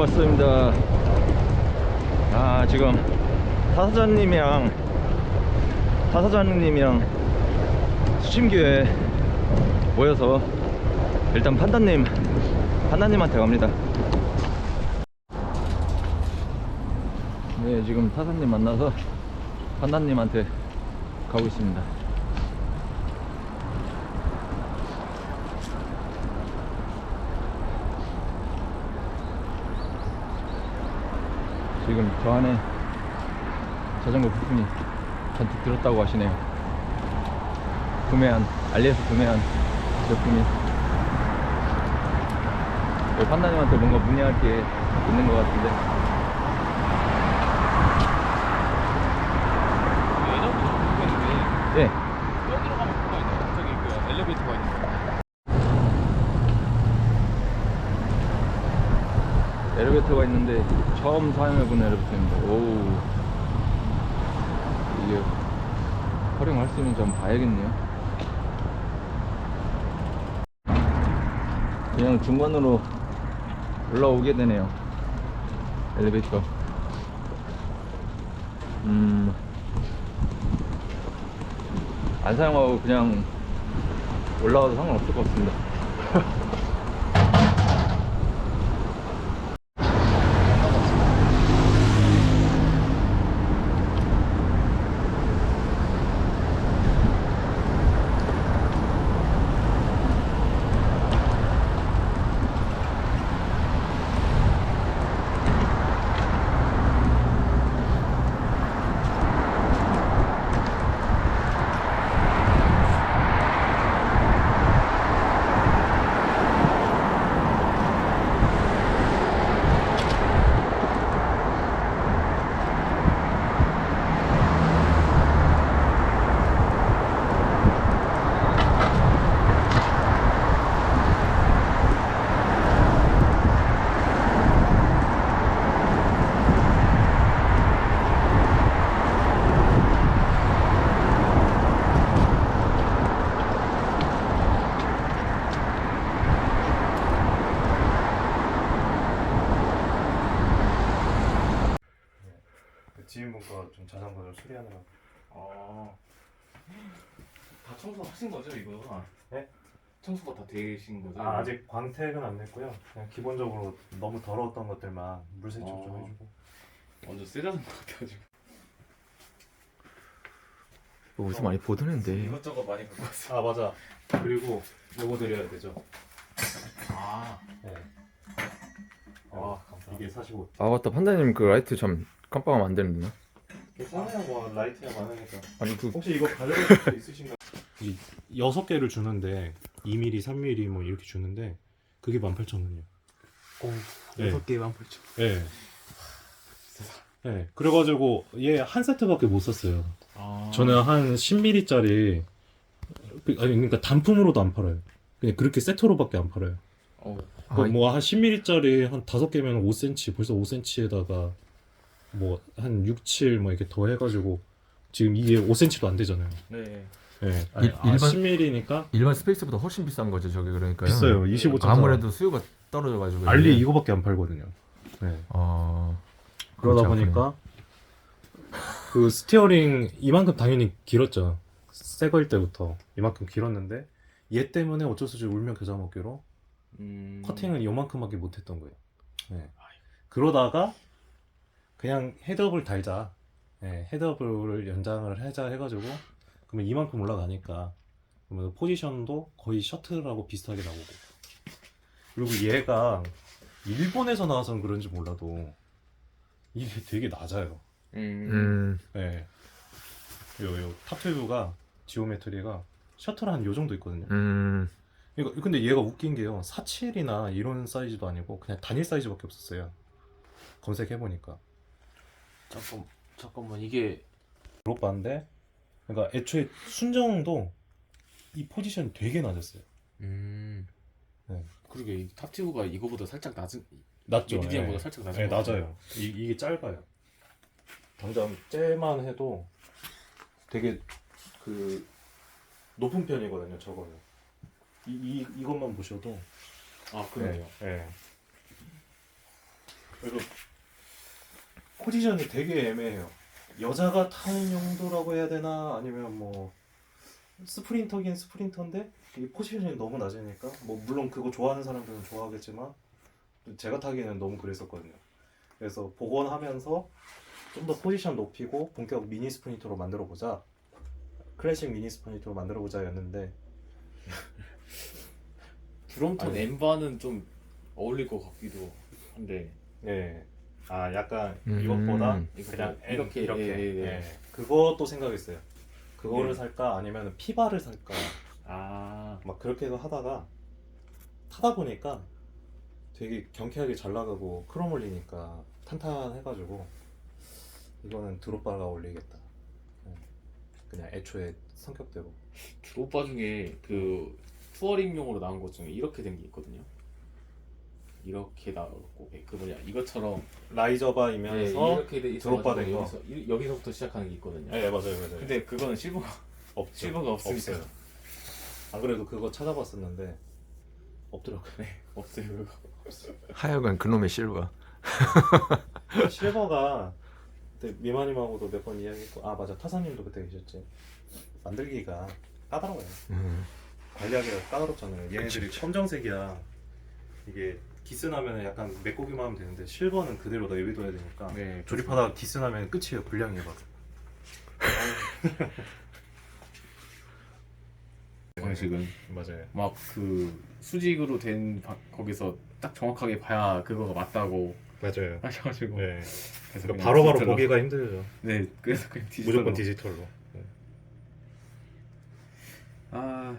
왔습니다. 아, 지금 타사장님이랑 타사장님이랑 수심교에 모여서 일단 판다님, 판다님한테 갑니다. 네, 지금 타사님 만나서 판다님한테 가고 있습니다. 지금 저 안에 자전거 부품이 잔뜩 들었다고 하시네요. 구매한, 알리에서 구매한 제품이. 여기 판다님한테 뭔가 문의할 게 있는 것 같은데. 예전부터 보고 있는데 예. 여기로 가면 뭐가 있나요? 저기 그 엘리베이터가 있는데 엘리베이터가 있는데 처음 사용해본 엘리베이터입니다. 오. 이게 활용할 수 있는지 한번 봐야겠네요. 그냥 중간으로 올라오게 되네요. 엘리베이터. 음. 안 사용하고 그냥 올라가도 상관없을 것 같습니다. 그 지인분과 좀 자전거 좀 수리하느라 어. 다 청소하신 거죠 이거? 네? 청소가 다 되신 거죠? 아, 아직 광택은 안 냈고요 그냥 기본적으로 너무 더러웠던 것들만 물세척 좀 어. 해주고 완전 세 자전거 같아가지고 어디서 많이 보드는데. 이것저것 많이 갖고 왔어 아 맞아 그리고 요거 드려야 되죠 아 네. 아, 감사합니다. 이게 45 아 맞다 판다님 그 라이트 참 깜빡하면 안 되는구나 괜찮아요 뭐 라이트야 많으니까 아니 그 혹시 이거 가져갈 수 있으신가요? 이 여섯 개를 주는데 2mm, 3mm 뭐 이렇게 주는데 그게 18,000원이에요 네. 여섯 개만 벌죠 네. 네. 그래가지고 얘 한 세트밖에 못 썼어요 아 저는 한 10mm짜리 아니 그러니까 단품으로도 안 팔아요. 그냥 그렇게 세트로밖에 안 팔아요. 어. 아, 뭐한 10mm짜리 한 5개면 5cm 벌써 5cm에다가 뭐 한 6, 7 뭐 이렇게 더 해가지고 지금 이게 5cm도 안 되잖아요. 네 네. 일- 아, 일반- 10mm니까 일반 스페이스보다 훨씬 비싼 거죠 저게 그러니까요 비싸요. 25.4. 아무래도 수요가 떨어져가지고 알리 이게. 이거밖에 안 팔거든요. 네. 아 그러다 그렇지 보니까 그 스티어링 이만큼 당연히 길었죠. 새 거일 때부터 이만큼 길었는데 얘 때문에 어쩔 수 없이 울며 겨자 먹기로 음... 커팅을 요만큼밖에 못했던 거예요. 네. 그러다가 그냥 헤드업을 달자. 네, 헤드업을 연장을 하자 해가지고 그러면 이만큼 올라가니까 그러면 포지션도 거의 셔틀하고 비슷하게 나오고 그리고 얘가 일본에서 나와서는 그런지 몰라도 이게 되게 낮아요. 음... 음 네. 요, 요 탑튜브가 지오메트리가 셔틀 한요 정도 있거든요. 음. 이거 근데 얘가 웃긴 게요. 47이나 이런 사이즈도 아니고 그냥 단일 사이즈밖에 없었어요. 검색해 보니까 잠깐 잠깐만 이게 물어봤는데 그러니까 애초에 순정도 이 포지션이 되게 낮았어요. 음... 네. 그러게 이 탑튜브가 이거보다 살짝 낮은 낮죠. 미디엄보다 네. 살짝 낮은 네. 낮아요. 이, 이게 짧아요. 당장 째만 해도 되게 그 높은 편이거든요. 저거는 이, 이 이것만 보셔도 아 그러네요 네. 그리고 포지션이 되게 애매해요. 여자가 타는 용도라고 해야 되나 아니면 뭐 스프린터긴 스프린터인데 이 포지션이 너무 낮으니까 뭐 물론 그거 좋아하는 사람들은 좋아하겠지만 제가 타기에는 너무 그랬었거든요. 그래서 복원하면서 좀 더 포지션 높이고 본격 미니 스프린터로 만들어 보자. 클래식 미니 스프린터로 만들어 보자였는데 드럼톤 아니. 엠바는 좀 어울릴 것 같기도 한데 예. 아 약간 음. 이것보다 이거 그냥 뭐 이렇게, 이렇게 예, 예, 예. 예. 그것도 생각했어요. 그거를 네. 살까 아니면 피바를 살까 아 막 그렇게 해서 하다가 타다 보니까 되게 경쾌하게 잘 나가고 크롬 올리니까 탄탄해가지고 이거는 드롭바가 올리겠다. 예. 그냥 애초에 성격대로. 드로바 중에 그 투어링용으로 나온 것 중에 이렇게 된 게 있거든요. 이렇게 나오고 그 뭐냐 이것처럼 라이저바이면서 예, 이렇게 돼 있어가지고 드롭바 된 거. 여기서 이- 여기서부터 시작하는 게 있거든요. 예 맞아요 맞아요. 근데 그거는 실버가 없죠. 실버가 없으니까. 없어요. 안 그래도 그거 찾아봤었는데 없더라고요. 네 없어요 그거. 하여간 그놈의 실버. 실버가 그때 미마님하고도 몇 번 이야기했고 아 맞아 타사님도 그때 계셨지 만들기가 까다로워요 음. 관리하기가 까다롭잖아요 얘네들이. 검정색이야 이게 기스 나면 약간 메꾸기만 하면 되는데 실버는 그대로 내비둬야 되니까 네 조립하다가 기스 나면 끝이에요 불량이 막 방식은 맞아요. 막 그 수직으로 된 바- 거기서 딱 정확하게 봐야 그거가 맞다고 맞아요. 하셔가지고 네. 그래서 그러니까 그냥 바로바로 디지털로- 보기가 힘들죠. 네 그래서 그냥 디지털로. 무조건 디지털로. 아